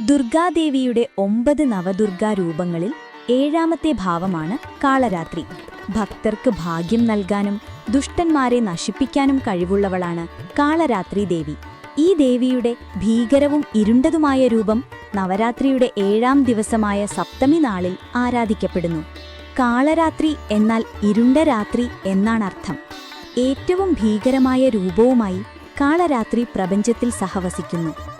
ദുർഗാദേവിയുടെ ഒമ്പത് നവദുർഗാ രൂപങ്ങളിൽ ഏഴാമത്തെ ഭാവമാണ് കാളരാത്രി. ഭക്തർക്ക് ഭാഗ്യം നൽകാനും ദുഷ്ടന്മാരെ നശിപ്പിക്കാനും കഴിവുള്ളവളാണ് കാളരാത്രി ദേവി. ഈ ദേവിയുടെ ഭീകരവും ഇരുണ്ടതുമായ രൂപം നവരാത്രിയുടെ ഏഴാം ദിവസമായ സപ്തമി നാളിൽ ആരാധിക്കപ്പെടുന്നു. കാളരാത്രി എന്നാൽ ഇരുണ്ട രാത്രി എന്നാണർത്ഥം ഏറ്റവും ഭീകരമായ രൂപവുമായി കാളരാത്രി പ്രപഞ്ചത്തിൽ സഹവസിക്കുന്നു.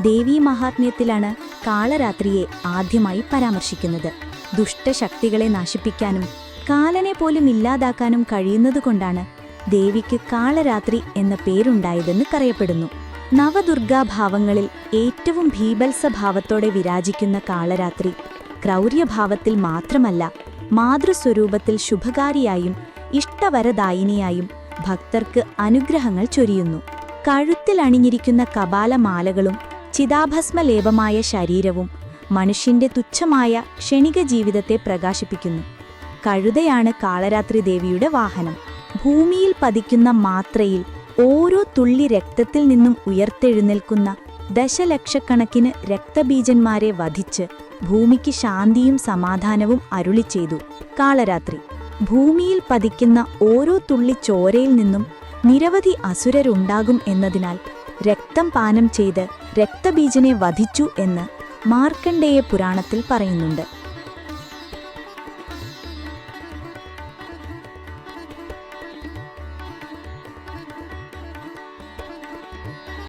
ദേവീ മഹാത്മ്യത്തിലാണ് കാളരാത്രിയെ ആദ്യമായി പരാമർശിക്കുന്നത്. ദുഷ്ടശക്തികളെ നാശിപ്പിക്കാനും കാലനെ പോലും ഇല്ലാതാക്കാനും കഴിയുന്നതുകൊണ്ടാണ് ദേവിക്ക് കാളരാത്രി എന്ന പേരുണ്ടായതെന്ന് പറയപ്പെടുന്നു നവദുർഗാഭാവങ്ങളിൽ ഏറ്റവും ഭീബത്സഭാവത്തോടെ വിരാജിക്കുന്ന കാളരാത്രി ക്രൗര്യഭാവത്തിൽ മാത്രമല്ല മാതൃസ്വരൂപത്തിൽ ശുഭകാരിയായും ഇഷ്ടവരദായിനിയായും ഭക്തർക്ക് അനുഗ്രഹങ്ങൾ ചൊരിയുന്നു. കഴുത്തിൽ അണിഞ്ഞിരിക്കുന്ന കപാലമാലകളും ചിതാഭസ്മലേപമായ ശരീരവും മനുഷ്യന്റെ തുച്ഛമായ ക്ഷണിക ജീവിതത്തെ പ്രകാശിപ്പിക്കുന്നു. കഴുതയാണ് കാളരാത്രി ദേവിയുടെ വാഹനം. ഭൂമിയിൽ പതിക്കുന്ന മാത്രയിൽ ഓരോ തുള്ളി രക്തത്തിൽ നിന്നും ഉയർത്തെഴുന്നേൽക്കുന്ന ദശലക്ഷക്കണക്കിന് രക്തബീജന്മാരെ വധിച്ച് ഭൂമിക്ക് ശാന്തിയും സമാധാനവും അരുളി ചെയ്തു കാളരാത്രി. ഭൂമിയിൽ പതിക്കുന്ന ഓരോ തുള്ളി ചോരയിൽ നിന്നും നിരവധി അസുരരുണ്ടാകും എന്നതിനാൽ രക്തം പാനം ചെയ്ത് രക്തബീജനെ വധിച്ചു എന്ന് മാർക്കണ്ഡേയ പുരാണത്തിൽ പറയുന്നുണ്ട്.